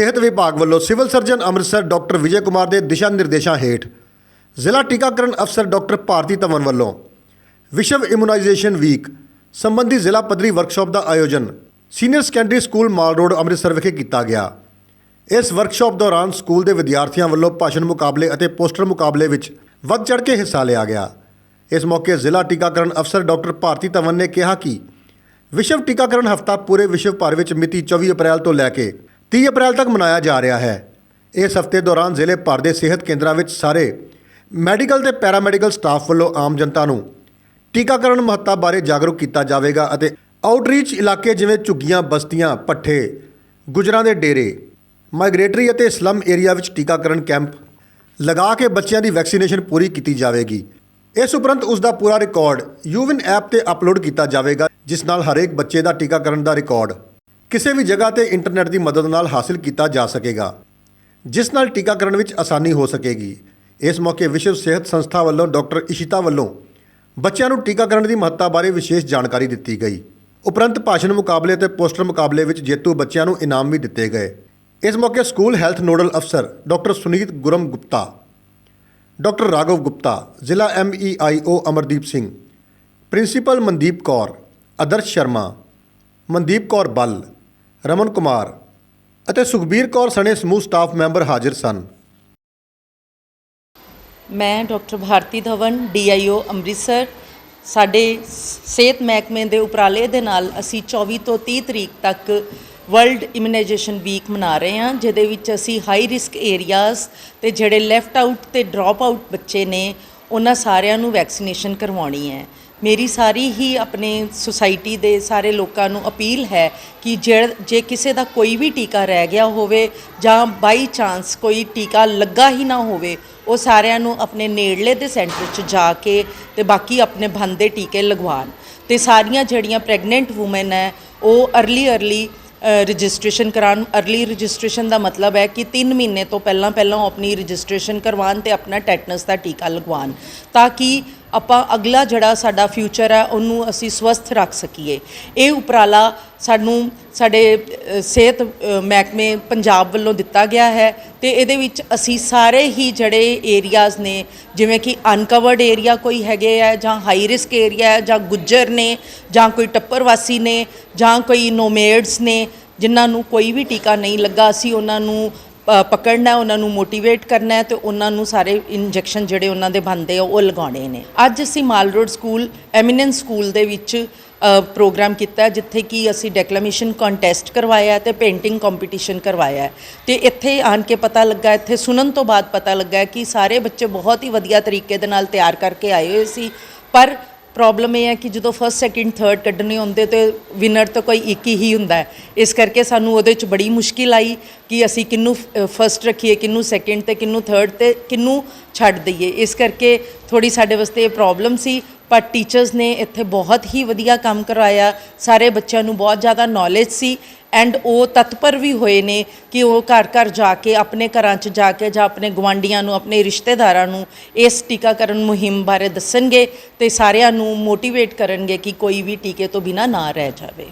ਸਿਹਤ ਵਿਭਾਗ ਵੱਲੋਂ civil surgeon Amritsar doctor Vijay Kumar ਦੇ ਦਿਸ਼ਾ ਨਿਰਦੇਸ਼ਾਂ ਹੇਠ ਜ਼ਿਲ੍ਹਾ ਟੀਕਾਕਰਨ ਅਫਸਰ ਡਾਕਟਰ ਭਾਰਤੀ ਤਮਨ ਵੱਲੋਂ ਵਿਸ਼ਵ ਇਮੂਨਾਈਜੇਸ਼ਨ ਵੀਕ ਸੰਬੰਧੀ ਜ਼ਿਲ੍ਹਾ ਪੱਧਰੀ ਵਰਕਸ਼ਾਪ ਦਾ ਆਯੋਜਨ senior secondary school mall road Amritsar ਵਿਖੇ ਕੀਤਾ ਗਿਆ। ਇਸ ਵਰਕਸ਼ਾਪ ਦੌਰਾਨ ਸਕੂਲ ਦੇ ਵਿਦਿਆਰਥੀਆਂ ਵੱਲੋਂ ਭਾਸ਼ਣ ਮੁਕਾਬਲੇ ਅਤੇ ਪੋਸਟਰ ਮੁਕਾਬਲੇ ਵਿੱਚ ਵੱਧ ਚੜ੍ਹ ਕੇ ਹਿੱਸਾ ਲਿਆ ਗਿਆ। ਇਸ ਮੌਕੇ ਜ਼ਿਲ੍ਹਾ ਟੀਕਾਕਰਨ ਅਫਸਰ ਡਾਕਟਰ ਭਾਰਤੀ ਤਮਨ ਨੇ ਕਿਹਾ ਕਿ ਵਿਸ਼ਵ ਟੀਕਾਕਰਨ ਹਫਤਾ ਪੂਰੇ ਵਿਸ਼ਵ ਭਰ ਵਿੱਚ ਮਿਤੀ 24 ਅਪ੍ਰੈਲ ਤੋਂ ਲੈ ਕੇ 30 ਅਪ੍ਰੈਲ ਤੱਕ ਮਨਾਇਆ ਜਾ ਰਿਹਾ ਹੈ। ਇਸ ਹਫ਼ਤੇ ਦੌਰਾਨ ਜ਼ਿਲ੍ਹੇ ਭਰ ਦੇ ਸਿਹਤ ਕੇਂਦਰਾਂ ਵਿੱਚ ਸਾਰੇ ਮੈਡੀਕਲ ਤੇ ਪੈਰਾਮੈਡੀਕਲ ਸਟਾਫ ਵੱਲੋਂ ਆਮ ਜਨਤਾ ਨੂੰ ਟੀਕਾਕਰਨ ਮਹੱਤਤਾ ਬਾਰੇ ਜਾਗਰੂਕ ਕੀਤਾ ਜਾਵੇਗਾ ਅਤੇ ਆਊਟਰੀਚ ਇਲਾਕੇ ਜਿਵੇਂ ਝੁੱਗੀਆਂ, ਬਸਤੀਆਂ ਪੱਠੇ ਗੁਜਰਾਂ ਦੇ ਡੇਰੇ, ਮਾਈਗ੍ਰੇਟਰੀ ਅਤੇ ਸਲਮ ਏਰੀਆ ਵਿੱਚ ਟੀਕਾਕਰਨ ਕੈਂਪ ਲਗਾ ਕੇ ਬੱਚਿਆਂ ਦੀ ਵੈਕਸੀਨੇਸ਼ਨ ਪੂਰੀ ਕੀਤੀ ਜਾਵੇਗੀ। ਇਸ ਉਪਰੰਤ ਉਸ ਦਾ ਪੂਰਾ ਰਿਕਾਰਡ ਯੂਵਿਨ ਐਪ ਤੇ ਅਪਲੋਡ ਕੀਤਾ ਜਾਵੇਗਾ, ਜਿਸ ਨਾਲ ਹਰੇਕ ਬੱਚੇ ਦਾ ਟੀਕਾਕਰਨ ਦਾ ਰਿਕਾਰਡ ਕਿਸੇ ਵੀ ਜਗ੍ਹਾ ਤੇ ਇੰਟਰਨੈਟ ਦੀ ਮਦਦ ਨਾਲ ਹਾਸਲ ਕੀਤਾ ਜਾ ਸਕੇਗਾ, ਜਿਸ ਨਾਲ ਟੀਕਾਕਰਨ ਵਿੱਚ ਆਸਾਨੀ ਹੋ ਸਕੇਗੀ। ਇਸ ਮੌਕੇ ਵਿਸ਼ਵ ਸਿਹਤ ਸੰਸਥਾ ਵੱਲੋਂ ਡਾਕਟਰ ਇਸ਼ਿਤਾ ਵੱਲੋਂ ਬੱਚਿਆਂ ਨੂੰ ਟੀਕਾਕਰਨ ਦੀ ਮਹੱਤਤਾ ਬਾਰੇ ਵਿਸ਼ੇਸ਼ ਜਾਣਕਾਰੀ ਦਿੱਤੀ ਗਈ। ਉਪਰੰਤ ਭਾਸ਼ਣ ਮੁਕਾਬਲੇ ਅਤੇ ਪੋਸਟਰ ਮੁਕਾਬਲੇ ਵਿੱਚ ਜੇਤੂ ਬੱਚਿਆਂ ਨੂੰ ਇਨਾਮ ਵੀ ਦਿੱਤੇ ਗਏ। ਇਸ ਮੌਕੇ ਸਕੂਲ ਹੈਲਥ ਨੋਡਲ ਅਫਸਰ ਡਾਕਟਰ ਸੁਨੀਤ ਗੁਰਮ ਗੁਪਤਾ, ਡਾਕਟਰ ਰਾਘਵ ਗੁਪਤਾ, ਜ਼ਿਲ੍ਹਾ ਐਮਈਆਈਓ ਅਮਰਦੀਪ ਸਿੰਘ, ਪ੍ਰਿੰਸੀਪਲ ਮਨਦੀਪ ਕੌਰ, ਆਦਰਸ਼ ਸ਼ਰਮਾ, ਮਨਦੀਪ ਕੌਰ ਬੱਲ ਰਮਨ ਕੁਮਾਰ ਅਤੇ ਸੁਖਬੀਰ ਕੌਰ ਸਣੇ ਸਮੂਹ ਸਟਾਫ ਮੈਂਬਰ ਹਾਜ਼ਰ ਸਨ। ਮੈਂ ਡਾਕਟਰ ਭਾਰਤੀ ਧਵਨ, ਡੀਆਈਓ ਅੰਮ੍ਰਿਤਸਰ। ਸਾਡੇ ਸਿਹਤ ਮਹਿਕਮੇ ਦੇ ਉਪਰਾਲੇ ਦੇ ਨਾਲ ਅਸੀਂ 24 ਤੋਂ 30 ਤਰੀਕ ਤੱਕ ਵਰਲਡ ਇਮਿਊਨਾਈਜੇਸ਼ਨ ਵੀਕ ਮਨਾ ਰਹੇ ਹਾਂ, ਜਿਹਦੇ ਵਿੱਚ ਅਸੀਂ ਹਾਈ ਰਿਸਕ ਏਰੀਆਜ਼ ਤੇ ਜਿਹੜੇ ਲੈਫਟ ਆਊਟ ਤੇ ਡ੍ਰੌਪ ਆਊਟ ਬੱਚੇ ਨੇ, ਉਹਨਾਂ ਸਾਰਿਆਂ ਨੂੰ ਵੈਕਸੀਨੇਸ਼ਨ ਕਰਵਾਉਣੀ ਹੈ। ਮੇਰੀ ਸਾਰੀ ਹੀ ਆਪਣੇ ਸੁਸਾਇਟੀ ਦੇ ਸਾਰੇ ਲੋਕਾਂ ਨੂੰ ਅਪੀਲ ਹੈ ਕਿ ਜੇ ਕਿਸੇ ਦਾ ਕੋਈ ਵੀ ਟੀਕਾ ਰਹਿ ਗਿਆ ਹੋਵੇ ਜਾਂ ਬਾਈ ਚਾਂਸ ਕੋਈ ਟੀਕਾ ਲੱਗਾ ਹੀ ਨਾ ਹੋਵੇ, ਉਹ ਸਾਰਿਆਂ ਨੂੰ ਆਪਣੇ ਨੇੜਲੇ ਦੇ ਸੈਂਟਰ 'ਚ ਜਾ ਕੇ ਤੇ ਬਾਕੀ ਆਪਣੇ ਬੰਦੇ ਟੀਕੇ ਲਗਵਾਉਣ। ਤੇ ਸਾਰੀਆਂ ਜਿਹੜੀਆਂ ਪ੍ਰੈਗਨੈਂਟ ਔਮਨ ਹੈ, ਉਹ ਅਰਲੀ ਅਰਲੀ ਰਜਿਸਟ੍ਰੇਸ਼ਨ ਕਰਾਉਣ। ਅਰਲੀ ਰਜਿਸਟ੍ਰੇਸ਼ਨ ਦਾ ਮਤਲਬ ਹੈ ਕਿ 3 ਮਹੀਨੇ ਤੋਂ ਪਹਿਲਾਂ ਪਹਿਲਾਂ ਉਹ ਆਪਣੀ ਰਜਿਸਟ੍ਰੇਸ਼ਨ ਕਰਵਾਉਣ ਤੇ ਆਪਣਾ ਟੈਟਨਸ ਦਾ ਟੀਕਾ ਲਗਵਾਉਣ। ਤਾਂ ਕਿ ਆਪਾਂ ਅਗਲਾ ਜਿਹੜਾ ਸਾਡਾ ਫਿਊਚਰ ਹੈ, ਉਹਨੂੰ ਅਸੀਂ ਸਵਸਥ ਰੱਖ ਸਕੀਏ। ਇਹ ਉਪਰਾਲਾ ਸਾਨੂੰ ਸਾਡੇ ਸਿਹਤ ਮਹਿਕਮੇ ਪੰਜਾਬ ਵੱਲੋਂ ਦਿੱਤਾ ਗਿਆ ਹੈ ਤੇ ਇਹਦੇ ਵਿੱਚ ਅਸੀਂ ਸਾਰੇ ਹੀ ਜਿਹੜੇ ਏਰੀਆਜ਼ ਨੇ, ਜਿਵੇਂ ਕਿ ਅਨਕਵਰਡ ਏਰੀਆ ਕੋਈ ਹੈਗੇ ਆ, ਜਾਂ ਹਾਈ ਰਿਸਕ ਏਰੀਆ ਹੈ, ਜਾਂ ਗੁੱਜਰ ਨੇ, ਜਾਂ ਕੋਈ ਟੱਪਰਵਾਸੀ ਨੇ, ਜਾਂ ਕੋਈ ਨੋਮੇਡਸ ਨੇ, ਜਿਨ੍ਹਾਂ ਨੂੰ ਕੋਈ ਵੀ ਟੀਕਾ ਨਹੀਂ ਲੱਗਾ, ਅਸੀਂ ਉਹਨਾਂ ਨੂੰ ਪਕੜਨਾ, ਉਹਨਾਂ ਨੂੰ ਮੋਟੀਵੇਟ ਕਰਨਾ ਹੈ ਤੇ ਉਹਨਾਂ ਨੂੰ ਸਾਰੇ ਇੰਜੈਕਸ਼ਨ ਜਿਹੜੇ ਉਹਨਾਂ ਦੇ ਬੰਦੇ ਆ, ਉਹ ਲਗਾਉਣੇ ਨੇ। ਅੱਜ ਅਸੀਂ mall road school eminence school ਦੇ ਵਿੱਚ ਪ੍ਰੋਗਰਾਮ ਕੀਤਾ ਜਿੱਥੇ ਕਿ ਅਸੀਂ ਡੈਕਲੇਮੇਸ਼ਨ ਕੰਟੈਸਟ ਕਰਵਾਇਆ ਹੈ ਤੇ ਪੇਂਟਿੰਗ ਕੰਪੀਟੀਸ਼ਨ ਕਰਵਾਇਆ ਹੈ। ਤੇ ਇੱਥੇ ਆਣ ਕੇ ਪਤਾ ਲੱਗਾ, ਇੱਥੇ ਸੁਣਨ ਤੋਂ ਬਾਅਦ ਪਤਾ ਲੱਗਾ ਕਿ ਸਾਰੇ ਬੱਚੇ ਬਹੁਤ ਹੀ ਵਧੀਆ ਤਰੀਕੇ ਦੇ ਨਾਲ ਤਿਆਰ ਕਰਕੇ ਆਏ ਹੋਏ ਸੀ, ਪਰ ਪ੍ਰੋਬਲਮ ਇਹ ਹੈ ਕਿ ਜਦੋਂ ਫਸਟ ਸੈਕਿੰਡ ਥਰਡ ਕੱਢਣੇ ਹੁੰਦੇ ਤੇ ਵਿਨਰ ਤਾਂ ਕੋਈ ਇੱਕ ਹੀ ਹੁੰਦਾ ਇਸ ਕਰਕੇ ਸਾਨੂੰ ਉਹਦੇ ਚ ਬੜੀ ਮੁਸ਼ਕਿਲ ਆਈ ਕਿ ਅਸੀਂ ਕਿੰਨੂੰ ਫਸਟ ਰੱਖੀਏ ਕਿੰਨੂੰ ਸੈਕਿੰਡ ਤੇ ਕਿੰਨੂੰ ਥਰਡ ਤੇ ਕਿੰਨੂੰ ਛੱਡ ਦਈਏ। ਇਸ ਕਰਕੇ ਥੋੜੀ ਸਾਡੇ ਵਾਸਤੇ ਇਹ ਪ੍ਰੋਬਲਮ ਸੀ, ਪਰ ਟੀਚਰਸ ਨੇ ਇੱਥੇ ਬਹੁਤ ਹੀ ਵਧੀਆ ਕੰਮ ਕਰਾਇਆ। ਸਾਰੇ ਬੱਚਿਆਂ ਨੂੰ ਬਹੁਤ ਜ਼ਿਆਦਾ ਨੌਲੇਜ ਸੀ। ਐਂਡ ਉਹ ਤਤਪਰ ਵੀ ਹੋਏ ਨੇ ਕਿ ਉਹ ਘਰ ਘਰ ਜਾ ਕੇ, ਆਪਣੇ ਘਰਾਂ 'ਚ ਜਾ ਕੇ ਜਾਂ ਆਪਣੇ ਗਵਾਂਡੀਆਂ ਨੂੰ, ਆਪਣੇ ਰਿਸ਼ਤੇਦਾਰਾਂ ਨੂੰ ਇਸ ਟੀਕਾਕਰਨ ਮੁਹਿੰਮ ਬਾਰੇ ਦੱਸਣਗੇ ਤੇ ਸਾਰਿਆਂ ਨੂੰ ਮੋਟੀਵੇਟ ਕਰਨਗੇ ਕਿ ਕੋਈ ਵੀ ਟੀਕੇ ਤੋਂ ਬਿਨਾ ਨਾ ਰਹਿ ਜਾਵੇ।